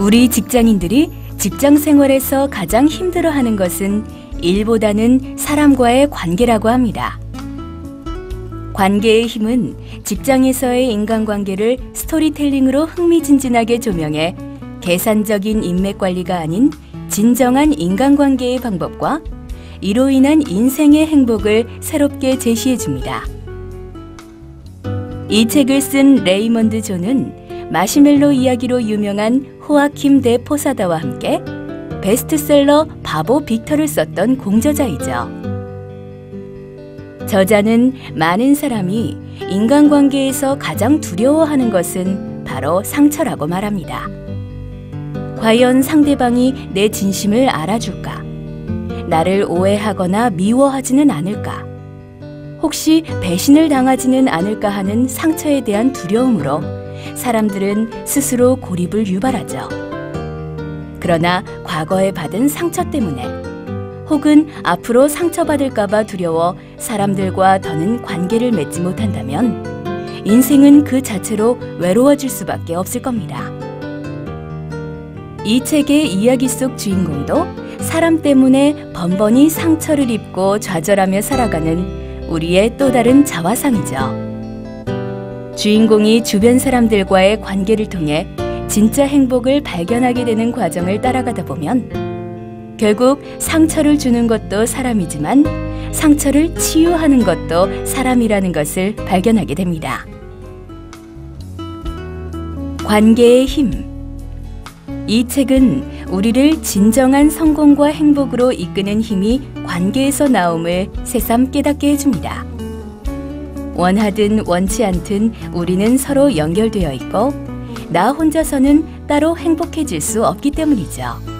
우리 직장인들이 직장 생활에서 가장 힘들어하는 것은 일보다는 사람과의 관계라고 합니다. 관계의 힘은 직장에서의 인간관계를 스토리텔링으로 흥미진진하게 조명해 계산적인 인맥 관리가 아닌 진정한 인간관계의 방법과 이로 인한 인생의 행복을 새롭게 제시해 줍니다. 이 책을 쓴 레이먼드 존은 마시멜로 이야기로 유명한 호아킴 데 포사다와 함께 베스트셀러 바보 빅터를 썼던 공저자이죠. 저자는 많은 사람이 인간관계에서 가장 두려워하는 것은 바로 상처라고 말합니다. 과연 상대방이 내 진심을 알아줄까? 나를 오해하거나 미워하지는 않을까? 혹시 배신을 당하지는 않을까 하는 상처에 대한 두려움으로 사람들은 스스로 고립을 유발하죠. 그러나 과거에 받은 상처 때문에 혹은 앞으로 상처받을까봐 두려워 사람들과 더는 관계를 맺지 못한다면 인생은 그 자체로 외로워질 수밖에 없을 겁니다. 이 책의 이야기 속 주인공도 사람 때문에 번번이 상처를 입고 좌절하며 살아가는 우리의 또 다른 자화상이죠. 주인공이 주변 사람들과의 관계를 통해 진짜 행복을 발견하게 되는 과정을 따라가다 보면 결국 상처를 주는 것도 사람이지만 상처를 치유하는 것도 사람이라는 것을 발견하게 됩니다. 관계의 힘. 이 책은 우리를 진정한 성공과 행복으로 이끄는 힘이 관계에서 나옴을 새삼 깨닫게 해줍니다. 원하든 원치 않든 우리는 서로 연결되어 있고 나 혼자서는 따로 행복해질 수 없기 때문이죠.